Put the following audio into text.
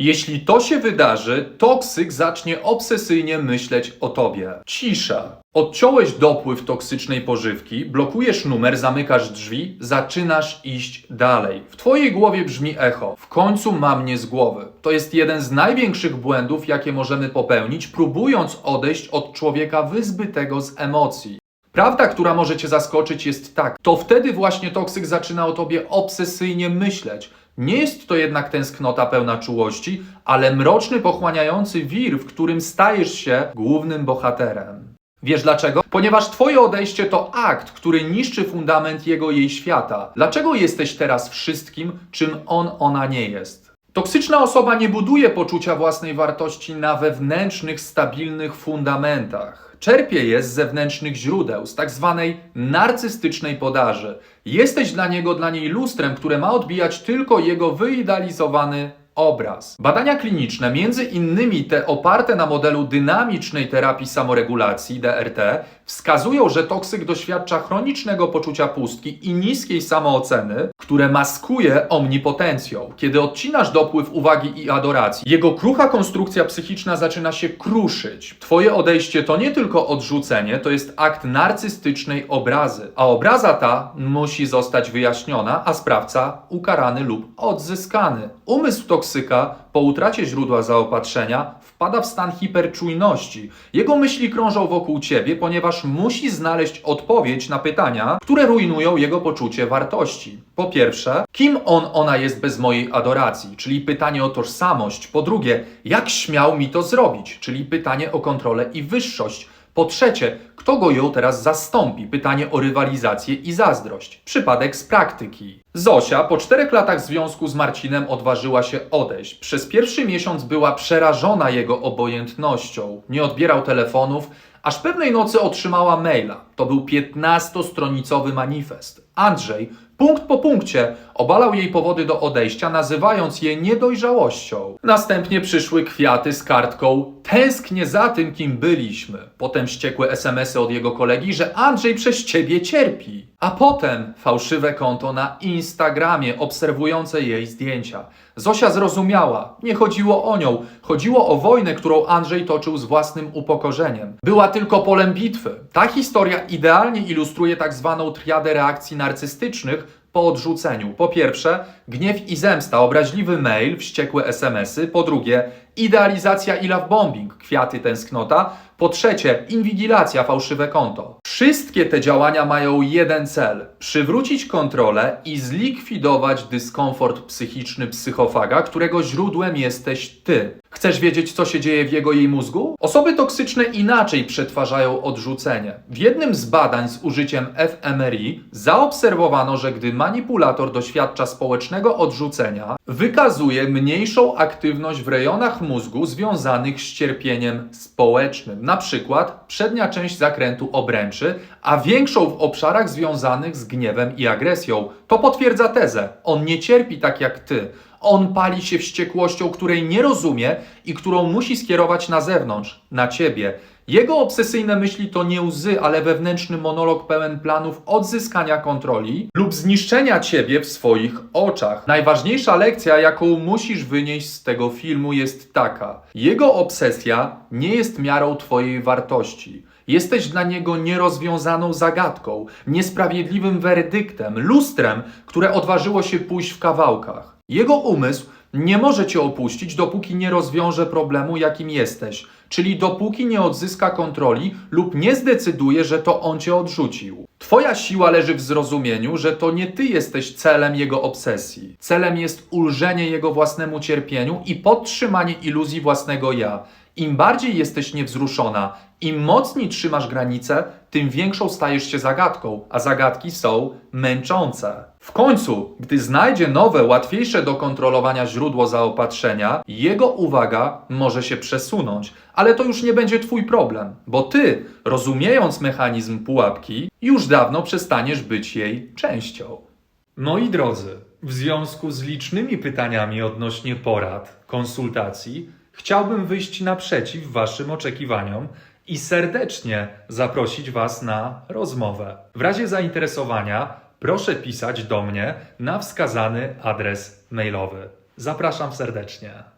Jeśli to się wydarzy, toksyk zacznie obsesyjnie myśleć o tobie. Cisza. Odciąłeś dopływ toksycznej pożywki, blokujesz numer, zamykasz drzwi, zaczynasz iść dalej. W twojej głowie brzmi echo. W końcu ma mnie z głowy. To jest jeden z największych błędów, jakie możemy popełnić, próbując odejść od człowieka wyzbytego z emocji. Prawda, która może cię zaskoczyć, jest tak. To wtedy właśnie toksyk zaczyna o tobie obsesyjnie myśleć. Nie jest to jednak tęsknota pełna czułości, ale mroczny, pochłaniający wir, w którym stajesz się głównym bohaterem. Wiesz dlaczego? Ponieważ twoje odejście to akt, który niszczy fundament jego jej świata. Dlaczego jesteś teraz wszystkim, czym on, ona nie jest? Toksyczna osoba nie buduje poczucia własnej wartości na wewnętrznych, stabilnych fundamentach. Czerpie je z zewnętrznych źródeł, z tak zwanej narcystycznej podaży. Jesteś dla niego, dla niej lustrem, które ma odbijać tylko jego wyidealizowany obraz. Badania kliniczne, między innymi te oparte na modelu dynamicznej terapii samoregulacji DRT, wskazują, że toksyk doświadcza chronicznego poczucia pustki i niskiej samooceny, które maskuje omnipotencją. Kiedy odcinasz dopływ uwagi i adoracji, jego krucha konstrukcja psychiczna zaczyna się kruszyć. Twoje odejście to nie tylko odrzucenie, to jest akt narcystycznej obrazy, a obraza ta musi zostać wyjaśniona, a sprawca ukarany lub odzyskany. Umysł toksyka po utracie źródła zaopatrzenia wpada w stan hiperczujności. Jego myśli krążą wokół ciebie, ponieważ musi znaleźć odpowiedź na pytania, które rujnują jego poczucie wartości. Po pierwsze, kim on, ona jest bez mojej adoracji, czyli pytanie o tożsamość. Po drugie, jak śmiał mi to zrobić, czyli pytanie o kontrolę i wyższość. Po trzecie, kto go ją teraz zastąpi? Pytanie o rywalizację i zazdrość. Przypadek z praktyki. Zosia po czterech latach związku z Marcinem odważyła się odejść. Przez pierwszy miesiąc była przerażona jego obojętnością. Nie odbierał telefonów, aż pewnej nocy otrzymała maila. To był 15-stronicowy manifest. Andrzej, punkt po punkcie, obalał jej powody do odejścia, nazywając je niedojrzałością. Następnie przyszły kwiaty z kartką Tęsknię za tym, kim byliśmy. Potem wściekłe SMS-y od jego kolegi, że Andrzej przez ciebie cierpi. A potem fałszywe konto na Instagramie obserwujące jej zdjęcia. Zosia zrozumiała, nie chodziło o nią, chodziło o wojnę, którą Andrzej toczył z własnym upokorzeniem. Była tylko polem bitwy. Ta historia idealnie ilustruje tak zwaną triadę reakcji narcystycznych, po odrzuceniu. Po pierwsze, gniew i zemsta, obraźliwy mail, wściekłe SMS-y. Po drugie, idealizacja i love bombing, kwiaty tęsknota. Po trzecie, inwigilacja, fałszywe konto. Wszystkie te działania mają jeden cel: przywrócić kontrolę i zlikwidować dyskomfort psychiczny psychofaga, którego źródłem jesteś ty. Chcesz wiedzieć, co się dzieje w jego jej mózgu? Osoby toksyczne inaczej przetwarzają odrzucenie. W jednym z badań z użyciem fMRI zaobserwowano, że gdy manipulator doświadcza społecznego odrzucenia, wykazuje mniejszą aktywność w rejonach mózgu związanych z cierpieniem społecznym, na przykład przednia część zakrętu obręczy, a większą w obszarach związanych z gniewem i agresją. To potwierdza tezę. On nie cierpi tak jak ty. On pali się wściekłością, której nie rozumie i którą musi skierować na zewnątrz, na ciebie. Jego obsesyjne myśli to nie łzy, ale wewnętrzny monolog pełen planów odzyskania kontroli lub zniszczenia ciebie w swoich oczach. Najważniejsza lekcja, jaką musisz wynieść z tego filmu, jest taka: jego obsesja nie jest miarą twojej wartości. Jesteś dla niego nierozwiązaną zagadką, niesprawiedliwym werdyktem, lustrem, które odważyło się pójść w kawałkach. Jego umysł nie może cię opuścić, dopóki nie rozwiąże problemu, jakim jesteś, czyli dopóki nie odzyska kontroli lub nie zdecyduje, że to on cię odrzucił. Twoja siła leży w zrozumieniu, że to nie ty jesteś celem jego obsesji. Celem jest ulżenie jego własnemu cierpieniu i podtrzymanie iluzji własnego ja. Im bardziej jesteś niewzruszona, im mocniej trzymasz granice, tym większą stajesz się zagadką, a zagadki są męczące. W końcu, gdy znajdzie nowe, łatwiejsze do kontrolowania źródło zaopatrzenia, jego uwaga może się przesunąć, ale to już nie będzie Twój problem, bo Ty, rozumiejąc mechanizm pułapki, już dawno przestaniesz być jej częścią. Moi drodzy, w związku z licznymi pytaniami odnośnie porad, konsultacji, chciałbym wyjść naprzeciw Waszym oczekiwaniom i serdecznie zaprosić Was na rozmowę. W razie zainteresowania proszę pisać do mnie na wskazany adres mailowy. Zapraszam serdecznie.